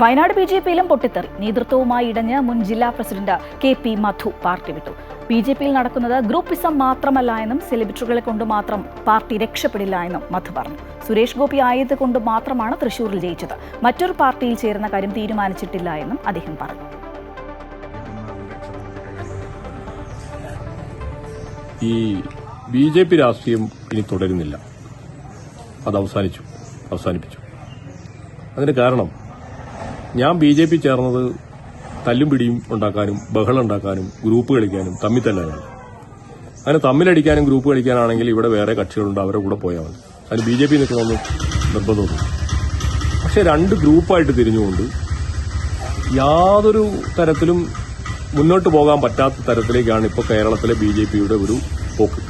Wayanad B J പിയിലും പൊട്ടിത്തെറി. നേതൃത്വവുമായി ഇടഞ്ഞ് മുൻ ജില്ലാ president K P Madhu party വിട്ടു. ബി ജെ പിയിൽ നടക്കുന്നത് ഗ്രൂപ്പിസം മാത്രമല്ല എന്നും സെലിബ്രിറ്റികളെ കൊണ്ട് മാത്രം പാർട്ടി രക്ഷപ്പെടില്ല എന്നും മധു പറഞ്ഞു. സുരേഷ് ഗോപി ആയത് കൊണ്ട് മാത്രമാണ് തൃശൂരിൽ ജയിച്ചത്. മറ്റൊരു പാർട്ടിയിൽ ചേരുന്ന കാര്യം തീരുമാനിച്ചിട്ടില്ല എന്നും അദ്ദേഹം പറഞ്ഞു. ഈ ബി ജെ പി രാഷ്ട്രീയം ഇനി തുടരുന്നില്ല. അത് അവസാനിച്ചു. അവസാനിപ്പിച്ചു. അതിന് കാരണം ഞാൻ ബി ജെ പി ചേർന്നത് തല്ലും പിടിയും ഉണ്ടാക്കാനും ബഹളം ഉണ്ടാക്കാനും ഗ്രൂപ്പ് കളിക്കാനും തമ്മിൽ തല്ലാനാണ് അതിന് തമ്മിലടിക്കാനും ഗ്രൂപ്പ് കളിക്കാനാണെങ്കിൽ ഇവിടെ വേറെ കക്ഷികളുണ്ട് അവരുടെ കൂടെ പോയാൽ മതി. അതിന് ബി ജെ പി നിൽക്കണമെന്ന് നിർബന്ധമൊന്നും പക്ഷെ രണ്ട് ഗ്രൂപ്പായിട്ട് തിരിഞ്ഞുകൊണ്ട് യാതൊരു തരത്തിലും മുന്നോട്ട് പോകാൻ പറ്റാത്ത തരത്തിലേക്കാണ് ഇപ്പോൾ കേരളത്തിലെ ബി ജെ പിയുടെ ഒരു പോക്ക്.